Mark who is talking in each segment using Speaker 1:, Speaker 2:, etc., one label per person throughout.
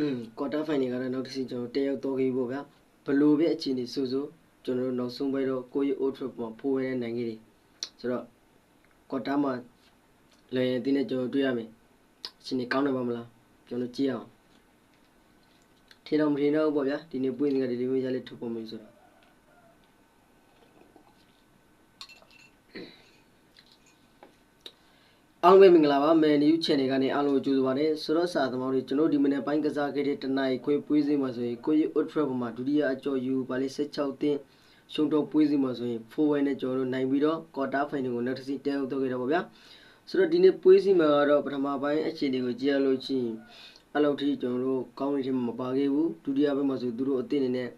Speaker 1: อืมကွာတာဖိုင်နယ်ကတော့နောက်တစ်စီကျွန်တော်တက်ရောက်တော့ခဲ့ပြီပေါ့ဗျာဘလို့ပဲအခြေအနေဆိုဆိုကျွန်တော်တို့နောက်ဆုံးပဲတော့ကိုရီအိုထရပေါ်ဖိုးဝဲတဲ့နိုင်ငံကြီးဆိုတော့ကွာတာမှာလွယ်ရင်တင်းနဲ့ကျွန်တော်တွေ့ရမယ်အခြေအနေကောင်းတယ်ပါမလားကျွန်တော်ကြည့်အောင်ထင်တော့မထင်တော့ဘူးပေါ့ဗျာဒီနေ့ပွင့်နေကဒီလိုမျိုးရလေးထုတ်ပေါ်မယ်ဆိုတော့ အားလုံးပဲမင်္ဂလာပါမယ်နယူး channel ကနေအားလုံးကိုကြိုဆိုပါရစေဆိုတော့စာသမားတွေကျွန်တော်ဒီမနေ့ပိုင်းကစားခဲ့တဲ့တနင်္လာခွေပွေးစင်းမှာဆိုရင်ကိုရီအိုထရပေါ်မှာဒုတိယအကျော်ယူပါလေ16တင်းရှုံတော့ပွေးစင်းမှာဆိုရင်4ဝဲနဲ့ကျွန်တော်တို့နိုင်ပြီးတော့ကွာတာဖိုင်နယ်ကိုနောက်တစ်စီတဲရောက်တော့ခဲ့တော့ပါဗျာဆိုတော့ဒီနေ့ပွေးစင်းမှာကတော့ပထမပိုင်းအခြေအနေကိုကြည့်ရလို့ချင်းအဲ့လောက်ထိကျွန်တော်တို့ကောင်းနေချင်းမပါခဲ့ဘူးဒုတိယဘက်မှာဆိုသူတို့အသင်းနေနဲ့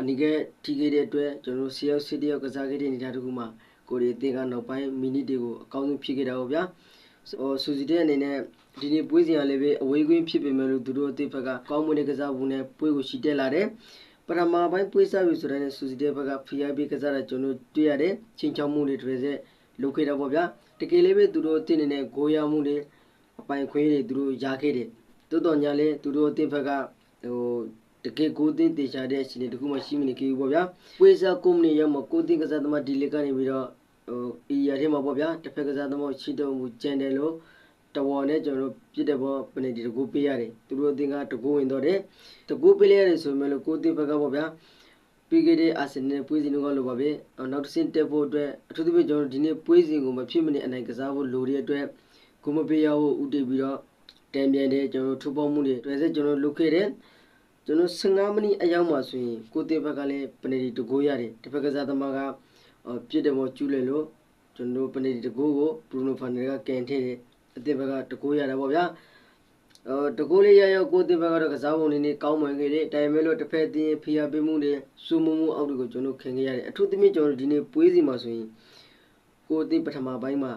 Speaker 1: အနိကထိခဲ့တဲ့အတွက်ကျွန်တော်တို့ CL City ရောက်ကစားခဲ့တဲ့နေရာတခုမှာ ကိုရီအသင်းကနောက်ပိုင်းမီနစ်တွေကိုအကောင်းဆုံးဖြည့်ခဲ့တာပေါ့ဗျာဟိုဆူစီတဲ့အနေနဲ့ဒီနေ့ပွဲစဉ်ကလည်းပဲအဝေးကွင်းဖြစ်ပေမဲ့လို့သူတို့အသင်းဘက်ကကောင်းမွန်တဲ့ကစားပုံနဲ့ပွဲကိုရှိတက်လာတယ်ပထမပိုင်းပွဲစားပြီဆိုတဲ့ဆူစီတဲ့ဘက်က FIB ကစားတာကျွန်တော်တွေ့ရတယ်ချင်းချောင်းမှုတွေတွေဆက်လုပ်ခဲ့တာပေါ့ဗျာတကယ်လေးပဲသူတို့အသင်းအနေနဲ့ဂိုးရမှုတွေအပိုင်ခွင့်တွေသူတို့ရခဲ့တယ်တိုးတော်ညာလဲသူတို့အသင်းဘက်ကဟိုတကယ်ကိုတင်တေချာတဲ့အခြေအနေတခုမှရှိမနေခဲ့ဘူးပေါ့ဗျာ။ပွေစာကုမ္ပဏီရောက်မှာကိုတင်ကစားသမားဒီလက်ကနေပြီးတော့ ဟိုအီရထဲမှာပေါ့ဗျာတစ်ဖက်ကစားသမားချီတုံးမှုကျန်တယ်လို့တဝေါ်နဲ့ကျွန်တော်တို့ပြစ်တဲ့ဘောပနေဒီတကူပေးရတယ်။သူတို့အသင်းကတကူဝင်တော့တယ်။တကူပေးလိုက်ရတယ်ဆိုမှလို့ကိုတင်ဘက်ကပေါ့ဗျာပြီးခဲ့တဲ့အာဆင်နယ်ပွဲစဉ်ကလို့ပါပဲနောက်တစ်ဆင့်တက်ဖို့အတွက်အထူးသဖြင့်ကျွန်တော်ဒီနေ့ပွဲစဉ်ကိုမဖြစ်မနေအနိုင်ကစားဖို့လိုတဲ့အတွက်ကိုမပေးရဖို့ဥတည်ပြီးတော့တံပြန်တဲ့ကျွန်တော်ထူပေါင်းမှုတွေတွေ့ဆက်ကျွန်တော်လုပ်ခဲ့တယ်ကျွန်တော်15မိနစ်အရောက်မှဆိုရင်ကိုတေဘက်ကလည်းပနေဒီတကိုးရတယ်တစ်ဖက်ကစားသမားက ပြစ်တယ်မောကျူးလေလို့ကျွန်တော်ပနေဒီတကိုးကိုဘရူနိုဖန်နယ်ကကန်ထည့်တယ်အတေဘက်ကတကိုးရတယ်ပေါ့ဗျာအော်တကိုးလေးရရောက်ကိုတေဘက်ကတော့ကစားပုံလေးနဲ့ကောင်းမွန်ခဲ့တယ်တိုင်မဲလို့တစ်ဖက်တင်းဖီယာပေးမှုတွေစူမှုမှုအောက်တွေကိုကျွန်တော်ခင်ခဲ့ရတယ်အထူးသဖြင့်ကျွန်တော်ဒီနေ့ပွဲစီမှာဆိုရင်ကိုတေပထမပိုင်းမှာ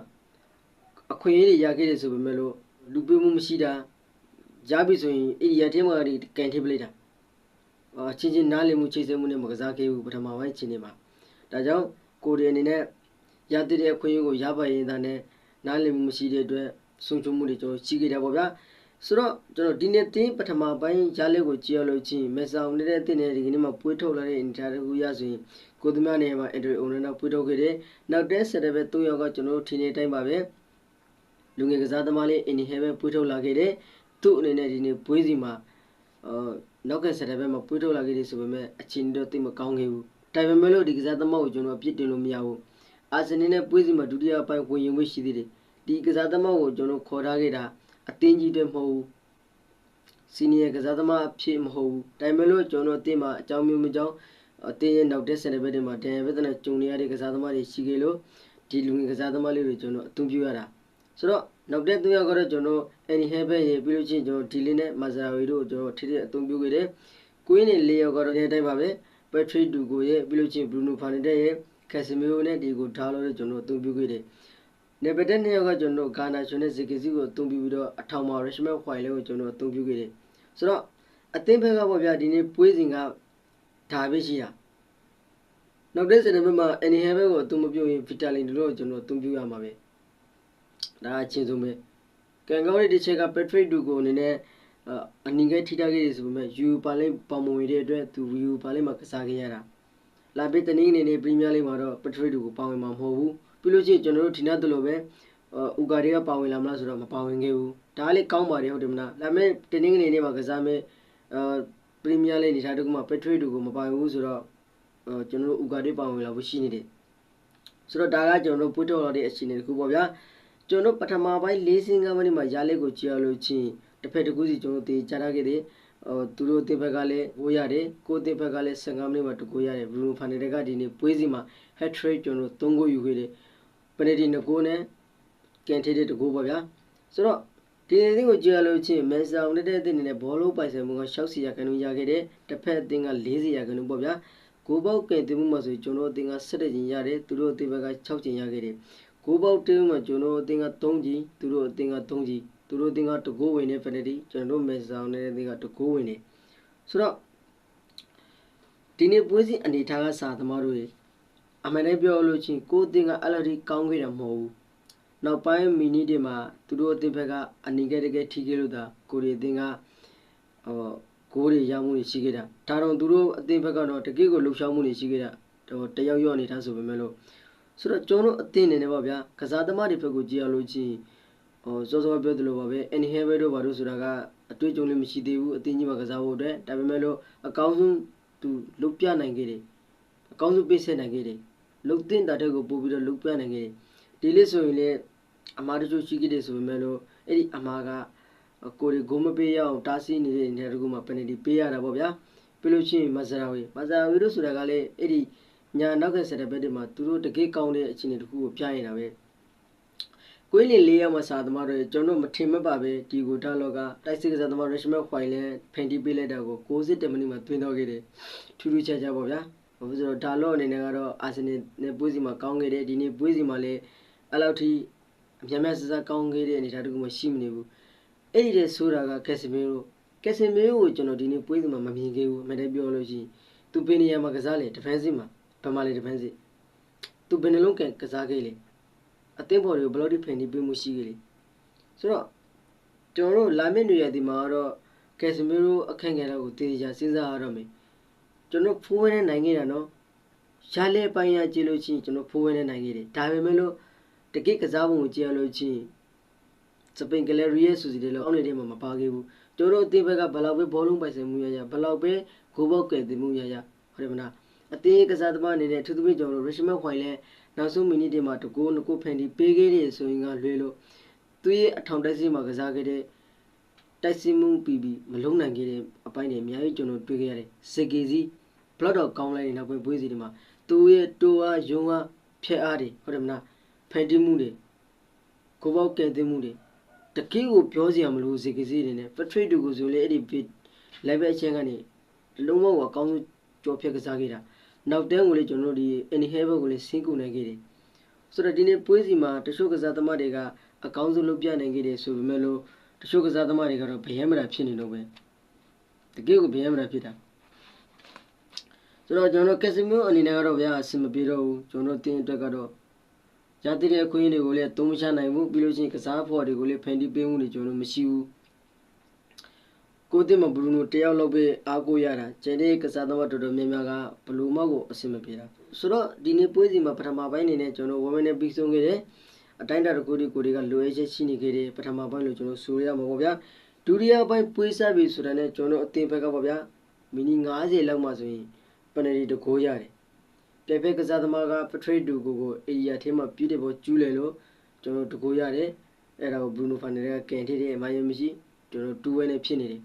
Speaker 1: အခွင့်အရေးတွေရခဲ့တယ်ဆိုပေမဲ့လို့လူပေးမှုမရှိတာရပြီဆိုရင်အဲ့ဒီရထဲမှာကန်ထည့်ပလိုက်တာအချင်းချင်းနားလည်မှုချိတ်ဆက်မှုနဲ့မကစားခဲ့ဘူးပထမပိုင်းချင်းနေမှာဒါကြောင့် ကိုရီအနေနဲ့ရတဲ့အခွင့်အရေးကိုရပါရင်သာနဲ့နားလည်မှုမရှိတဲ့အတွက်ဆုံးရှုံးမှုတွေကျွန်တော်ရှိခဲ့တယ်ပေါ့ဗျာဆိုတော့ကျွန်တော်ဒီနေ့တင်းပထမပိုင်းရလက်ကိုကြည့်ရလို့ချင်းမေဆောင်နေတဲ့တင်းနဲ့ဒီကနေ့မှပွေးထုတ်လာတဲ့ interview ရဆိုရင်ကိုသမနဲ့မှာ entry owner နဲ့ပွေးထုတ်ခဲ့တယ်နောက်တဲ့ဆက်တဲ့ပဲ၃ယောက်ကကျွန်တော်တို့ထင်းနေတိုင်းပါပဲလူငယ်ကစားသမားလေးအင်းဟဲပဲပွေးထုတ်လာခဲ့တယ်သူ့အနေနဲ့ဒီနေ့ပွေးစီမှာအော်နောက်ကဆက်တဲ့ဘက်မှာပွေးထုတ်လာခဲ့တယ်ဆိုပေမဲ့အချင်းတော့တိတ်မကောင်းခဲ့ဘူး တိုင်ပင်မဲ့လို့ဒီကစားသမားကိုကျွန်တော်ပြစ်တင်လို့မရဘူးအာဆင်နယ်နဲ့ပွေးစီမှာဒုတိယပိုင်းဝင်ရင်ဝှရှိသေးတယ်ဒီကစားသမားကိုကျွန်တော်ခေါ်ထားခဲ့တာအတင်းကြီးတွေမဟုတ်ဘူးစီနီယာကစားသမားအဖြစ်မဟုတ်ဘူးတိုင်ပင်လို့ကျွန်တော်တင်းမှာအကြောင်းမျိုးမကြောင်းအတင်းရဲ့နောက်တဲ့ဆယ်တဲ့ဘက်တွေမှာတန်ရဘက်တဲ့ကျုံနေရတဲ့ကစားသမားတွေရှိခဲ့လို့ဒီလူငယ်ကစားသမားလေးတွေကျွန်တော်အသုံးပြုရတာဆိုတော့နောက်တဲ့သူရောက်တော့ကျွန်တော်အန်နီဟဲဘက်ရေပြီးလို့ချင်းကျွန်တော်ဒီလင်းနဲ့မာဇာဝီတို့ကျွန်တော်ထိတဲ့အသုံးပြုခဲ့တယ်ကွင်းနေလေးရောက်တော့ဒီတိုင်းပါပဲ ပက်ထရစ်ဒူကိုရဲ့ပြီးလို့ချင်းဘရူနိုဖာနီတက်ရဲ့ကက်ဆီမီယိုနဲ့ဒီကိုထားလို့ကျွန်တော်အသုံးပြုခဲ့တယ်နေပတဲ့နှစ်ယောက်ကကျွန်တော်ဂါနာရှင်နဲ့ဇီကီစီကိုအသုံးပြုပြီးတော့အထောင်မှာရရှမက်ခွိုင်လေးကိုကျွန်တော်အသုံးပြုခဲ့တယ်ဆိုတော့အသင်းဘက်ကပေါ့ဗျာဒီနေ့ပွဲစဉ်ကဒါပဲရှိတာနောက်တဲ့စနေမှာအန်နီဟဲဘက်ကိုအသုံးမပြုရင်ဗီတာလင်တို့ကျွန်တော်အသုံးပြုရမှာပဲဒါအချင်းဆုံးပဲကန်ကောင်းတဲ့ဒီချက်ကပက်ထရစ်ဒူကိုအနေနဲ့ အနင်ကထိထားခဲ့ရဆိုပေမဲ့ယူပါလိမ့်ပေါမဝင်တဲ့အတွက်သူယူပါလိမ့်မှာကစားခဲ့ရတာလာပစ်တနည်းအနေနဲ့ပရီးမီးယားလိမှာတော့ပက်ထရစ်ဒူကိုပါဝင်မှာမဟုတ်ဘူးပြီးလို့ရှိရင်ကျွန်တော်တို့ဒီနောက်တလို့ပဲဥကာတွေကပါဝင်လာမလားဆိုတော့မပါဝင်ခဲ့ဘူးဒါလည်းကောင်းပါတယ်ဟုတ်တယ်မလားဒါပေမဲ့တနည်းအနေနဲ့မှာကစားမဲ့အာပရီးမီးယားလိအနေထားတခုမှာပက်ထရစ်ဒူကိုမပါဝင်ဘူးဆိုတော့ကျွန်တော်တို့ဥကာတွေပါဝင်လာဖို့ရှိနေတယ်ဆိုတော့ဒါကကျွန်တော်တို့ပွတ်တော်လာတဲ့အခြေအနေတခုပေါ့ဗျာကျွန်တော်ပထမပိုင်း၄စင်းကမနီမှာရလက်ကိုကြည့်ရလို့ချင်း တစ်ဖက်တစ်ခုစီကျွန်တော်တေးချထားခဲ့တယ်ဟိုသူတို့တစ်ဖက်ကလည်းဝိုးရတယ်ကိုတစ်ဖက်ကလည်း15မိနစ်မှာတကူရတယ်ဘရူနိုဖန်နယ်ကဒီနေ့ပွဲစီမှာ hat trick ကျွန်တော်3ဂိုးယူခဲ့တယ်ပနယ်တီ2ဂိုးနဲ့ကန်ထေးတဲ့2ဂိုးပေါ့ဗျာဆိုတော့ဒီနေ့သင်းကိုကြည့်ရလို့ချင်းမန်ဆောင်တဲ့အသင်းနဲ့ဘောလုံးပိုင်ဆိုင်မှုက60ရာခိုင်နှုန်းရခဲ့တယ်တစ်ဖက်အသင်းက40ရာခိုင်နှုန်းပေါ့ဗျာဂိုးပေါက်ကန်တင်မှုမှာဆိုကျွန်တော်အသင်းက17ကျင်ရတယ်သူတို့အသင်းဘက်က6ကျင်ရခဲ့တယ်ကိုပေါက်တင်းမှာကျွန်တော်အသင်းက3ကြီးသူတို့အသင်းက3ကြီး သူတို့အသင်းကတကိုးဝင်နေဖက်နယ်တီကျွန်တော်မဲဆောင်နေတဲ့အသင်းကတကိုးဝင်နေဆိုတော့ဒီနေ့ပွဲစဉ်အနေထားကစာသမားတို့အမှန်တည်းပြောလို့ချင်းကိုအသင်းကအဲ့လိုဒီကောင်းခဲ့တာမဟုတ်ဘူးနောက်ပိုင်းမီနီတွေမှာသူတို့အသင်းဘက်ကအနီကဲတကယ်ထိခဲ့လို့သာကိုရီအသင်းကဟောကိုးတွေရမှုတွေရှိခဲ့တာဒါတော့သူတို့အသင်းဘက်ကတော့တကယ့်ကိုလှုပ်ရှားမှုတွေရှိခဲ့တာဟိုတယောက်ယောက်နေတာဆိုပေမဲ့လို့ဆိုတော့ကျွန်တော်တို့အသင်းနေနေပါဗျာကစားသမားတွေဘက်ကိုကြည့်ရလို့ချင်း ဟိုစောစောပြောသလိုပါပဲ inhibit တို့ဘာလို့ဆိုတာကအတွေ့အကြုံလည်းမရှိသေးဘူးအသင်းကြီးမှာကစားဖို့အတွက်ဒါပေမဲ့လို့အကောင်းဆုံးသူလုပ်ပြနိုင်ခဲ့တယ်အကောင်းဆုံးပေးဆက်နိုင်ခဲ့တယ်လုံတင်တာတဲ့ကိုပို့ပြီးတော့လုံပြနိုင်ခဲ့တယ်ဒီလေးဆိုရင်လေအမားတချို့ရှိခဲ့တယ်ဆိုပေမဲ့လို့အဲ့ဒီအမားကကိုရီဂိုးမပေးရအောင်တားဆီးနေတဲ့နေရာတခုမှာပယ်နယ်တီပေးရတာပေါ့ဗျာပြီးလို့ရှိရင်မဇရာဝေမဇရာဝေတို့ဆိုတာကလည်းအဲ့ဒီညာနောက်ကဆက်တဲ့ဘက်တွေမှာသူတို့တကယ်ကောင်းတဲ့အခြေအနေတခုကိုပြနေတာပဲ ကိုင်းလင်လေးယောက်မှစာသမားတွေကျွန်တော်မထင်မှတ်ပါပဲဒီကိုတာလောကတိုက်စစ်ကစားသမားရရှမက်ခွိုင်လဲဖန်တီးပေးလိုက်တာကို60မိနစ်မှာတွင်းတော့ခဲ့တယ်ထူးထူးခြားခြားပေါ့ဗျာဘာလို့ဆိုတော့ဒါလော့အနေနဲ့ကတော့အာဆင်နယ်နဲ့ပွဲစီမှာကောင်းခဲ့တယ်ဒီနေ့ပွဲစီမှာလည်းအဲ့လောက်ထိအများများစစကောင်းခဲ့တဲ့အနေအထားတခုမှရှိမနေဘူးအဲ့ဒီတဲ့ဆိုတာကကက်စမီရိုကက်စမီရိုကိုကျွန်တော်ဒီနေ့ပွဲစီမှာမမြင်ခဲ့ဘူးမတဲ့ပြောလို့ရှိရင်သူပင်နေရမှာကစားလေဒီဖက်စစ်မှာဘယ်မှာလေဒီဖက်စစ်သူဘယ်နှလုံးကကစားခဲ့လေ အသင်းပေါ်တွေကိုဘယ်လောက်ထိဖန်တီးပေးမှုရှိခဲ့လေဆိုတော့ကျွန်တော်တို့လာမယ့်နေရာဒီမှာတော့ကက်စမီရိုအခန့်ငယ်တော့ကိုတည်ကြစဉ်းစားရတော့မယ်ကျွန်တော်ဖိုးဝဲနဲ့နိုင်ခဲ့တာနော်ရှားလေပိုင်းရကြည့်လို့ချင်းကျွန်တော်ဖိုးဝဲနဲ့နိုင်ခဲ့တယ်ဒါပေမဲ့လို့တကိကစားပုံကိုကြည့်ရလို့ချင်းစပိန်ကလေးရီရဲ့ဆူစီတွေလည်းအောင်းနေတဲ့မှာမပါခဲ့ဘူးကျွန်တော်အသင်းဘက်ကဘယ်လောက်ပဲဘောလုံးပိုင်ဆိုင်မှုရရဘယ်လောက်ပဲဂိုးဘောက်ကယ်တင်မှုရရဟုတ်တယ်မလားအသင်းကစားသမားအနေနဲ့ထူးထူးကျွန်တော်တို့ရရှမက်ခွိုင်လဲ နောက်ဆုံးမိနစ်တွေမှာတကိုးနကိုဖန်တီပေးခဲ့တဲ့ဆိုရင်ကလွေလို့သူရဲ့အထောင်တက်စီမှာကစားခဲ့တဲ့တိုက်စီမှုပြီးပြီးမလုံးနိုင်ခဲ့တဲ့အပိုင်းတွေအများကြီးကျွန်တော်တွေ့ခဲ့ရတယ်စေကေစီဘလော့တော့ကောင်းလိုက်နေနောက်ပိုင်းပွေးစီတွေမှာသူရဲ့တိုးအားယုံအားဖျက်အားတွေဟုတ်တယ်မလားဖန်တီးမှုတွေကိုဘောက်ကဲတင်မှုတွေတကယ်ကိုပြောစရာမလိုစေကေစီတွေနဲ့ပထရိတ်တူကိုဆိုလေအဲ့ဒီ live အချင်းကနေလုံးဝအကောင်းဆုံးကြောဖြတ်ကစားခဲ့တာ နောက်တန်းကိုလေကျွန်တော်တို့ဒီ inhale ကိုလေဆင်းကူနိုင်ခဲ့တယ်ဆိုတော့ဒီနေ့ပွဲစီမှာတချို့ကစားသမားတွေကအကောင်းဆုံးလုပ်ပြနိုင်ခဲ့တယ်ဆိုပေမဲ့လို့တချို့ကစားသမားတွေကတော့ဗယံမတာဖြစ်နေတော့ပဲတကယ်ကိုဗယံမတာဖြစ်တာဆိုတော့ကျွန်တော်ကက်စမီယိုအနေနဲ့ကတော့ဗျာအဆင်မပြေတော့ဘူးကျွန်တော်တင်းအတွက်ကတော့ရတဲ့တဲ့အခွင့်အရေးတွေကိုလည်းသုံးမချနိုင်ဘူးပြီးလို့ချင်းကစားဖော်တွေကိုလည်းဖန်တီးပေးမှုတွေကျွန်တော်မရှိဘူး ကိုတင်မဘရူနိုတယောက်လောက်ပဲအားကိုရတာကျန်တဲ့ကစားသမားတော်တော်များများကဘလူးမောက်ကိုအဆင်မပြေတာဆိုတော့ဒီနေ့ပွဲစီမှာပထမပိုင်းအနေနဲ့ကျွန်တော်ဝမနဲ့ပြီးဆုံးခဲ့တယ်အတိုင်းတာတကူဒီကိုတွေကလိုအပ်ချက်ရှိနေခဲ့တယ်ပထမပိုင်းလို့ကျွန်တော်ဆိုရရမှာပေါ့ဗျာဒုတိယပိုင်းပွဲစားပြီဆိုတာနဲ့ကျွန်တော်အသင်ဘက်ကပေါ့ဗျာမီနီ90လောက်မှဆိုရင်ပနရီတကိုးရတယ်ပြက်ဖက်ကစားသမားကပထရိတ်ဒူကိုကိုအေရီယာထဲမှာပြည့်တဲ့ပေါ်ကျူးလေလို့ကျွန်တော်တကိုးရတယ်အဲ့ဒါကိုဘရူနိုဖန်နယ်ကကန်ထည့်တဲ့အမှန်ရမရှိကျွန်တော်တူဝဲနဲ့ဖြစ်နေတယ်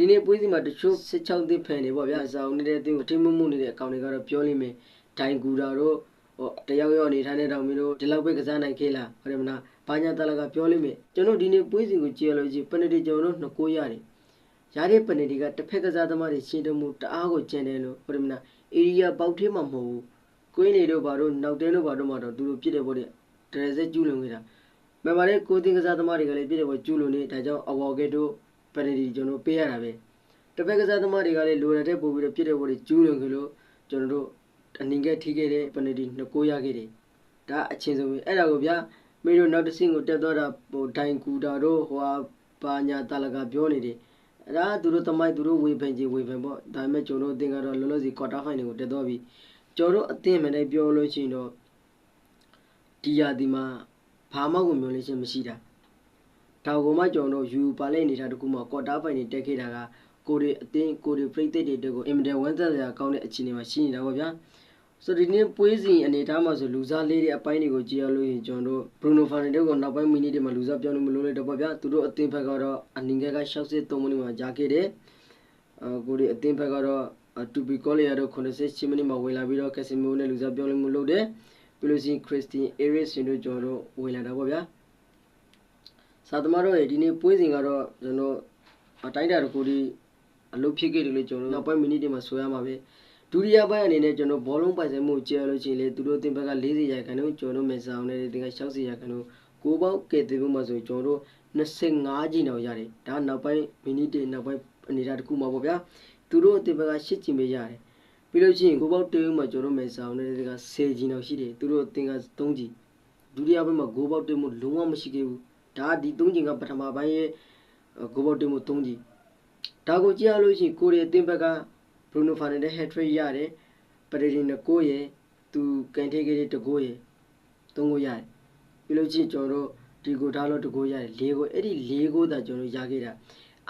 Speaker 1: ဒီနေ့ပွဲစီမှာတချို့16သစ်ဖန်နေပေါ့ဗျာအစာအုံနေတဲ့အသင်းကိုထိမမှုနေတဲ့အကောင်တွေကတော့ပြောလိမ့်မယ်ဒိုင်ကူတာတို့ဟိုတယောက်ယောက်နေထိုင်တဲ့တောင်မင်းတို့ဒီလောက်ပဲကစားနိုင်ခဲ့လားဟုတ်တယ်မလားဘာညာတလာကပြောလိမ့်မယ်ကျွန်တော်ဒီနေ့ပွဲစဉ်ကိုကြည့်ရလို့ရှိပနတီကျွန်တော်တို့နှစ်ကိုရတယ်ရတဲ့ပနတီကတစ်ဖက်ကစားသမားတွေရှင်းတမှုတအားကိုကျန်တယ်လို့ဟုတ်တယ်မလားအေရီယာပေါက်သေးမှာမဟုတ်ဘူးကွင်းနေတို့ဘာတို့နောက်တဲတို့ဘာတို့မှတော့သူတို့ပြစ်တယ်ပေါ့တဲ့ဒရဇက်ကျူးလွန်ခဲ့တာမှန်ပါတယ်ကိုတင်ကစားသမားတွေကလည်းပြစ်တယ်ပေါ့ကျူးလွန်နေဒါကြောင့်အဝေါ်ကဲတို့ ပနတီကျွန်တော်ပေးရတာပဲတစ်ဖက်ကစားသမားတွေကလည်းလိုရတဲ့ပို့ပြီးတော့ပြစ်တယ်ပေါ့တဲ့ကျူးလွန်ခဲ့လို့ကျွန်တော်တို့အနင်ကဲထိခဲ့တဲ့ပနတီနှစ်ကိုရခဲ့တယ်ဒါအချင်းဆုံးပဲအဲ့ဒါကိုဗျာမင်းတို့နောက်တစ်ဆင့်ကိုတက်သွားတာဟိုဒိုင်ကူတာတို့ဟိုဟာပါညာတလကပြောနေတယ်အဲ့ဒါသူတို့တမိုက်သူတို့ဝေဖန်ကြီးဝေဖန်ပေါ့ဒါပေမဲ့ကျွန်တော်အသင်ကတော့လောလောဆယ်ကွာတာဖိုင်တွေကိုတက်သွားပြီကျွန်တော်အသင်မှလည်းပြောလို့ရှိရင်တော့ဒီရာဒီမှာဘာမှကိုမျိုးလေးချင်းမရှိတာ ဒါကမှကျွန်တော်ယူပါလိုက်နေတာတကူမှကွာတာဖိုင်တွေတက်ခဲ့တာကကိုရီအသင်ကိုရီပြိသိတဲ့တွေကိုအင်မတန်ဝမ်းသာစရာကောင်းတဲ့အခြေအနေမှာရှိနေတာပေါ့ဗျာဆိုဒီနေ့ပွဲစဉ်အနေထားမှာဆိုလူစားလေးတဲ့အပိုင်းတွေကိုကြည့်ရလို့ရင်ကျွန်တော်တို့ Bruno Fernandes ကိုနောက်ပိုင်းမိနစ်တွေမှာလူစားပြောင်းလို့မလို့လေတော့ဗျာသူတို့အသင်းဘက်ကတော့အနင်ကက63မိနစ်မှာကြာခဲ့တယ်အကိုဒီအသင်းဘက်ကတော့တူဘီကောလီယာတို့86မိနစ်မှာဝင်လာပြီးတော့ကက်ဆီမိုနဲ့လူစားပြောင်းလို့မလို့တယ်ပြီးလို့ရှိရင်ခရစ်စတင်အေရစ်စင်တို့ကျွန်တော်တို့ဝင်လာတာပေါ့ဗျာ စာသမားတို့ရဲ့ဒီနေ့ပွဲစဉ်ကတော့ကျွန်တော်အတိုင်းတာတကူဒီအလုပ်ဖြစ်ခဲ့တယ်လို့ကျွန်တော်နောက်ပိုင်းမိနစ်တွေမှာဆိုရမှာပဲဒုတိယပိုင်းအနေနဲ့ကျွန်တော်ဘောလုံးပိုင်ဆိုင်မှုကျဲလို့ရှိရင်လေသူတို့တင်ဘက်က40ရာခိုင်နှုန်းကျွန်တော်မဆောင်နဲ့တင်က60ရာခိုင်နှုန်းကိုပေါက်ကဲတင်မှုမှာဆိုကျွန်တော်တို့25ကြီးတော့ရတယ်ဒါနောက်ပိုင်းမိနစ်တွေနောက်ပိုင်းအနေထားတစ်ခုမှာပေါ့ဗျာသူတို့တင်ဘက်က8ကြီးပဲရတယ်ပြီးလို့ရှိရင်ကိုပေါက်တေးမှုမှာကျွန်တော်မဆောင်နဲ့တင်က10ကြီးတော့ရှိတယ်သူတို့တင်က3ကြီးဒုတိယပိုင်းမှာကိုပေါက်တေးမှုလုံးဝမရှိခဲ့ဘူး ဒါဒီ3ကြီးကပထမပိုင်းရဲ့ကိုပေါက်တေးမှု3ကြီးဒဒါကိုကြည့်ရလို့ရှိရင်ကိုရီအသင်းဘက်ကဘရူနိုဖာနယ်တဲ့ hat trick ရတယ်ပရဒီနကိုရဲ့သူကန်ထေးကလေးတကိုရဲ့သုံးကိုရတယ်ပြီးလို့ချင်းကျွန်တော်တို့ဒီကိုထားလို့တကိုရတယ်၄ကိုအဲ့ဒီ၄ကိုသာကျွန်တော်ရခဲ့တာ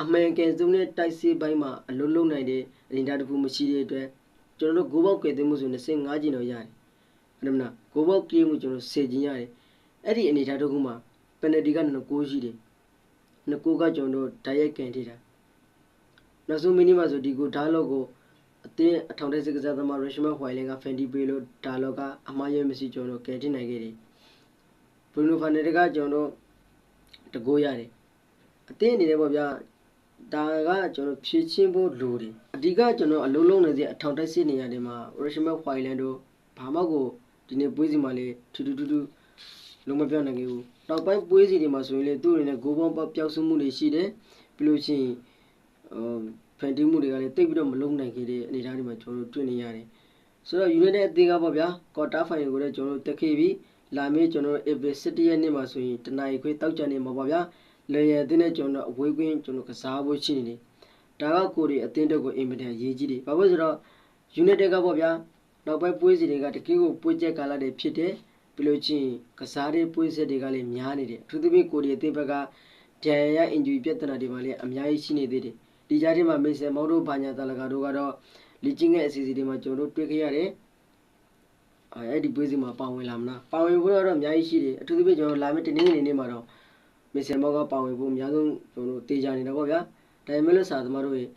Speaker 1: အမှန်ကန်ဆုံးတဲ့တိုက်စစ်ပိုင်းမှာအလုံးလုံးနိုင်တဲ့အနေအထားတစ်ခုမရှိတဲ့အတွက်ကျွန်တော်တို့ဂိုးပေါက်ကယ်တင်မှုဆို25ကျင်တော့ရတယ်ဟုတ်တယ်မလားဂိုးပေါက်ကလေးမှုကျွန်တော်10ကျင်ရတယ်အဲ့ဒီအနေအထားတစ်ခုမှာ ပယ်နတီက2ရှိတယ်2ကကျွန်တော်တို့ဓာတ်ရိုက်ကန်ထိတာနောက်ဆုံးမိနစ်မှာဆိုဒီကိုဓာတ်လောက်ကိုအတင်းအထောင်တဲ့စစ်ကစားသမားရရှမန်ဟွိုင်လင်ကဖန်တီပေးလို့ဓာတ်လောက်ကအမှားရဲမရှိကျွန်တော်ကန်ထိနိုင်ခဲ့တယ်ဘရူနိုဖာနယ်ကကျွန်တော်တကိုးရတယ်အတင်းအနေနဲ့ပေါ့ဗျာဒါကကျွန်တော်ဖြည့်ချင်းဖို့လိုတယ်အဓိကကျွန်တော်အလုံးလုံးနေစီအထောင်တက်စစ်နေရတယ်မှာရရှမန်ဟွိုင်လန်တို့ဘာမှကိုဒီနေ့ပွဲစီမှာလေထူးထူးထူးထူး လုံးမပြောနိုင်ခဲ့ဘူးနောက်ပိုင်းပွဲစီတွေမှာဆိုရင်လေသူ့အနေနဲ့ဂိုးပေါင်းပျောက်ဆုံးမှုတွေရှိတယ်ပြီးလို့ရှိရင်ဖန်တီးမှုတွေကလည်းတိတ်ပြီးတော့မလုံးနိုင်ခဲ့တဲ့အနေအထားတွေမှာကျွန်တော်တို့တွေ့နေရတယ်ဆိုတော့ United အသင်းကပေါ့ဗျာ quarter final ကိုလည်းကျွန်တော်တို့တက်ခဲ့ပြီးလာမေးကျွန်တော်တို့ April 17ရက်နေ့မှာဆိုရင်တနင်္ဂနွေခွေတောက်ကြနေမှာပေါ့ဗျာလေရအသင်းနဲ့ကျွန်တော်အဝေးကွင်းကျွန်တော်ကစားဖို့ရှိနေတယ်ဒါကကိုရီအသင်းတက်ကိုအင်မတန်ရေးကြီးတယ်ဘာလို့ဆိုတော့ United ကပေါ့ဗျာနောက်ပိုင်းပွဲစီတွေကတကယ်ကိုပွဲချက်ကာလတွေဖြစ်တယ် ပြီးလို့ချင်းကစားတဲ့ပွဲဆက်တွေကလည်းများနေတယ်အထူးသဖြင့်ကိုရီအသင်းဘက်ကဒဏ်ရာရ injury ပြဿနာတွေမှလည်းအများကြီးရှိနေသေးတယ်ဒီကြားထဲမှာမေဆယ်မောင်တို့ဘာညာတလကာတို့ကတော့လီချင်းရဲ့အစီအစီတွေမှာကျွန်တော်တို့တွေ့ခဲ့ရတယ်အဲအဲ့ဒီပွဲစီမှာပါဝင်လာမလားပါဝင်ဖို့တော့အများကြီးရှိတယ်အထူးသဖြင့်ကျွန်တော်လာမယ့်တနင်္ဂနွေနေ့မှာတော့မေဆယ်မောင်ကပါဝင်ဖို့အများဆုံးကျွန်တော်တို့တေးကြနေတော့ဗျာဒါပေမဲ့လို့စာသမားတို့ရဲ့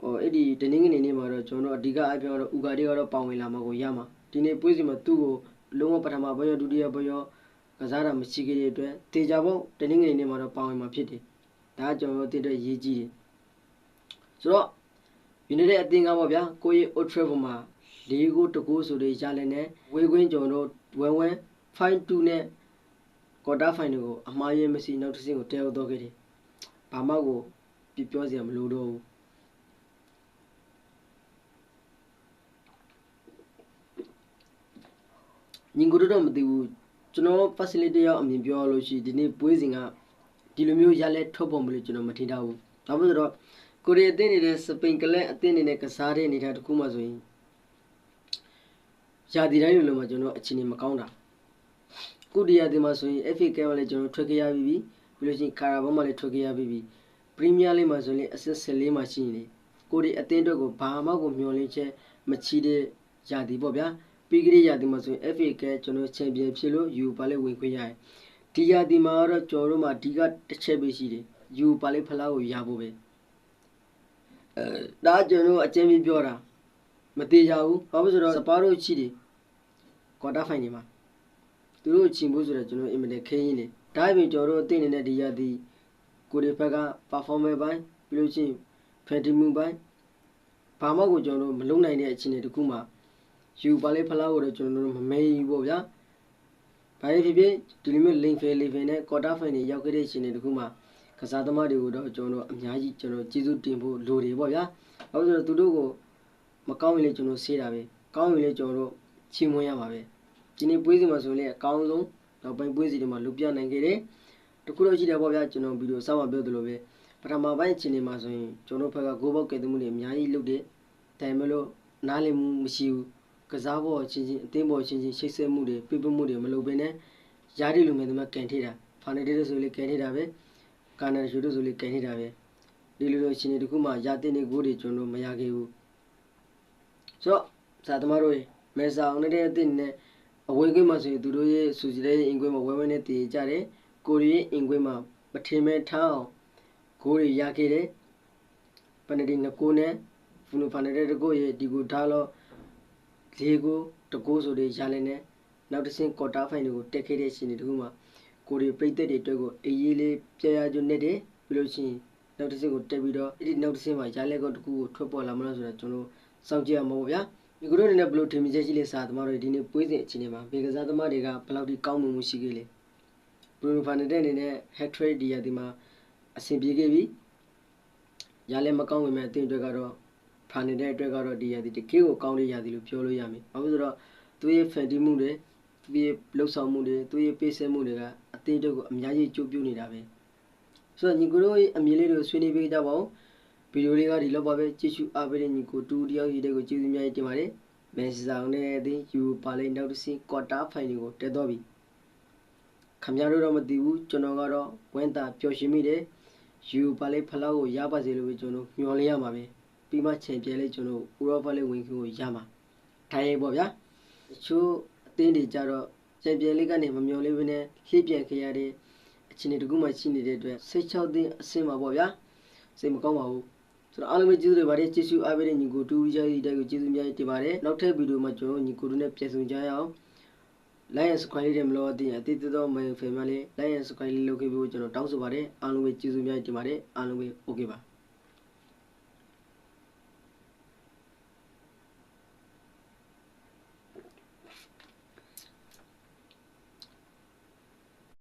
Speaker 1: ဟိုအဲ့ဒီတနင်္ဂနွေနေ့မှာတော့ကျွန်တော်တို့အဓိကအပြောတော့ဥကာတွေကတော့ပါဝင်လာမှာကိုရမှာဒီနေ့ပွဲစီမှာသူ့ကို လုံးဝပထမဘရောဒုတိယဘရောကစားတာမရှိခဲ့တဲ့အတွက်တေချာဖို့တနင်္ဂနွေနေ့မှာတော့ပါဝင်မှာဖြစ်တယ်ဒါကကျွန်တော်တို့တည်တဲ့ရေးကြီးတယ်ဆိုတော့ United အသင်းကပေါ့ဗျာကိုရီ Old Trafford မှာ၄ဂိုးတဂိုးဆိုတဲ့ရလနဲ့ဝေကွင်းကျွန်တော်တို့ဝဲဝဲ5-2နဲ့ quarter final ကိုအမှားရမရှိနောက်တစ်ဆင့်ကိုတဲရောက်တော့ခဲ့တယ်ဘာမှကိုပြပြောစရာမလိုတော့ဘူး ညီကိုတော့မသိဘူးကျွန်တော် facility ရောက်အမြင်ပြောလို့ရှိဒီနေ့ပွဲစဉ်ကဒီလိုမျိုးရလဲထုတ်ဖို့မလို့ကျွန်တော်မထင်တော့ဘူးဒါပေမဲ့တော့ကိုရီးယားအသင်းနေတဲ့စပိန်ကလပ်အသင်းနေနဲ့ကစားတဲ့အနေထားတစ်ခုမှဆိုရင်ရာသီတိုင်းလိုလိုမှကျွန်တော်အခြေအနေမကောင်းတာကုတီယာဒီမှာဆိုရင် FA ကမှာလည်းကျွန်တော်ထွက်ခဲ့ရပြီးပြီပြီးလို့ရှိရင်ကာရာဘောမှာလည်းထွက်ခဲ့ရပြီးပြီပရီးမီးယားလိမှာဆိုရင်အဆင့်14မှာရှိနေတယ်ကိုရီးအသင်းအတွက်ကိုဘာမှကိုမျှော်လင့်ချက်မချီတဲ့ရာသီပေါ့ဗျာ ပြီးကြတဲ့ရာသီမှာဆိုရင် FA ကကျွန်တော်ချန်ပီယံဖြစ်လို့ယူပါလေဝင်ခွင့်ရတယ်ဒီရာသီမှာတော့ကျွန်တော်တို့မှာအဓိကတစ်ချက်ပဲရှိတယ်ယူပါလေဖလားကိုရဖို့ပဲအဲဒါကျွန်တော်အကျဉ်းပြပြောတာမသေးကြဘူးဘာလို့ဆိုတော့စပါးတို့ချီတယ်ကွာတာဖိုင်နေမှာသူတို့ချင်ဖို့ဆိုတော့ကျွန်တော်အင်မတန်ခင်းရင်းနေဒါ့အပြင်ကျွန်တော်တို့အသိနေတဲ့ဒီရသည်ကိုရီဘက်က performance ပိုင်းပြီးလို့ချင်း fatigue ပိုင်းဘာမှကိုကျွန်တော်တို့မလုံနိုင်တဲ့အခြေအနေတခုမှာ ယူပါလေဖလားကိုတော့ကျွန်တော်တို့မမေးဘူးပေါ့ဗျာဘာဖြစ်ဖြစ်ဒီလိုမျိုး link fail level နဲ့ quarter final ရောက်ခဲ့တဲ့အခြေအနေတခုမှာကစားသမားတွေကိုတော့ကျွန်တော်တို့အများကြီးကျွန်တော်ကျေးဇူးတင်ဖို့လိုတယ်ပေါ့ဗျာ။ဘာလို့လဲဆိုတော့သူတို့ကိုမကောင်းရင်လည်းကျွန်တော်ဆေးတာပဲ။ကောင်းရင်လည်းကျွန်တော်တို့ချီးမွမ်းရမှာပဲ။ဒီနေ့ပွဲစီမှာဆိုရင်လည်းအကောင်းဆုံးနောက်ပိုင်းပွဲစီတွေမှာလုပ်ပြနိုင်ခဲ့တယ်။တခုတော့ရှိတယ်ပေါ့ဗျာကျွန်တော်ဗီဒီယိုစောင့်မပြောသလိုပဲပထမပိုင်းအခြေအနေမှာဆိုရင်ကျွန်တော်ဘက်ကဂိုးပေါက်ကဲမှုတွေအများကြီးလုပ်တယ်။ဒါပေမဲ့လို့နားလည်မှုမရှိဘူး။ ကစားဖို့ချင်းချင်းအသင်းပေါ်ချင်းချင်းချိတ်ဆက်မှုတွေပြပမှုတွေမလုပ်ဘဲနဲ့ရားရီလိုမျိုးတမကန်ထိတာဖာနေတေးဆိုလေကန်ထိတာပဲ။ကာနာယူတို့ဆိုလေကန်နေတာပဲဒီလိုလိုရှင်တွေတခုမှရာတင်နေကိုတွေကျွန်တော်မရခဲ့ဘူးဆိုတော့ဇာသမားတို့ရေမဲစာအောင်တဲ့အသင်းနဲ့အဝေးကွင်းမှာဆိုရင်သူတို့ရဲ့စူစီတဲ့အင်ကွင်းမှာဝဲဝဲနဲ့တည်ကြတယ်ကိုရီရဲ့အင်ကွင်းမှာမထင်မဲ့ထားအောင်ကိုရီရခဲ့တယ်ပနဒီနကိုနဲ့ဖူနိုဖာနေတဲ့တကိုရဲ့ဒီကိုထားလို့ လေးကိုတကိုဆိုတဲ့ရလဲနဲ့နောက်တစ်ဆင့်ကွာတာဖိုင်တွေကိုတက်ခဲ့တဲ့ရှင်တွေတခုမှကိုရီပြိသက်တွေအတွက်ကိုအေးရေးလေးပြရကျွနဲ့တယ်ပြီးလို့ရှိရင်နောက်တစ်ဆင့်ကိုတက်ပြီးတော့အဲ့ဒီနောက်တစ်ဆင့်မှာရလက်ကောတစ်ခုကိုထွက်ပေါ်လာမလားဆိုတော့ကျွန်တော်စောင့်ကြည့်ရမှာပေါ့ဗျာဒီကတို့အနေနဲ့ဘလို့ထင်မြင်ချက်ရှိလဲစာသမားတွေဒီနေ့ပွဲစဉ်အချိန်တွေမှာဘေကစားသမားတွေကဘယ်လောက်ထိကောင်းမှုရှိခဲ့လဲဘရူနိုဖာနေတဲ့အနေနဲ့ hat trick ဒီရဒီမှာအဆင်ပြေခဲ့ပြီရလဲမကောင်းဝင်မဲ့အသင်းအတွက်ကတော့ ဖာနေတဲ့အတွက်ကတော့ဒီရဒီတကယ်ကိုကောင်းတဲ့ရဒီလို့ပြောလို့ရမယ်ဘာလို့ဆိုတော့သူရဲ့ fan တီးမှုတွေသူရဲ့လှုပ်ဆောင်မှုတွေသူရဲ့ပေးဆဲမှုတွေကအသေးတုပ်ကိုအများကြီးကြိုးပြနေတာပဲဆိုတော့ညီကိုတို့ရဲ့အမြင်လေးတွေကိုဆွေးနွေးပေးကြပါဦးဗီဒီယိုလေးကဒီလောက်ပါပဲကြည့်ရှုအားပေးတဲ့ညီကိုတူတယောက်ရှိတဲ့ကိုကျေးဇူးများကြီးတင်ပါတယ်မန်စီဆောင်နဲ့အသင်းယူပါလိမ့်နောက်တစ်ဆင့်ကွာတာဖိုင်နယ်ကိုတက်တော့ပြီခမရတို့တော့မသိဘူးကျွန်တော်ကတော့ဝင်းတာပျော်ရွှင်မိတယ်ယူပါလိမ့်ဖလောက်ကိုရပါစေလို့ပဲကျွန်တော်မျှော်လင့်ရမှာပဲ ပြီးမှချန်ပီယံလေးကျွန်တော်ဥရောပလေးဝင်ခွင့်ကိုရမှာထိုင်ရပေါ့ဗျာတချို့အသင်းတွေကြတော့ချန်ပီယံလေးကနေမမျှော်လင့်ဘဲနဲ့လှည့်ပြန်ခဲ့ရတဲ့အခြေအနေတကူမှရှိနေတဲ့အတွက်စိတ်ချောက်တဲ့အဆင့်ပါပေါ့ဗျာစိတ်မကောင်းပါဘူးဆိုတော့အားလုံးပဲကျေးဇူးတွေပါတယ်ကျေးဇူးအားပေးတဲ့ညီကိုတူရီချာရီတိုက်ကိုကျေးဇူးများတင်ပါတယ်နောက်ထပ်ဗီဒီယိုမှာကျွန်တော်ညီကိုတူနဲ့ပြန်ဆုံကြရအောင် like and subscribe လေးမလို့အတင်းအတိတ်တော်မယ်ဖေမလေး like and subscribe လေးလုပ်ခဲ့ပြီးကျွန်တော်တောင်းဆိုပါတယ်အားလုံးပဲကျေးဇူးများတင်ပါတယ်အားလုံးပဲ okay ပါ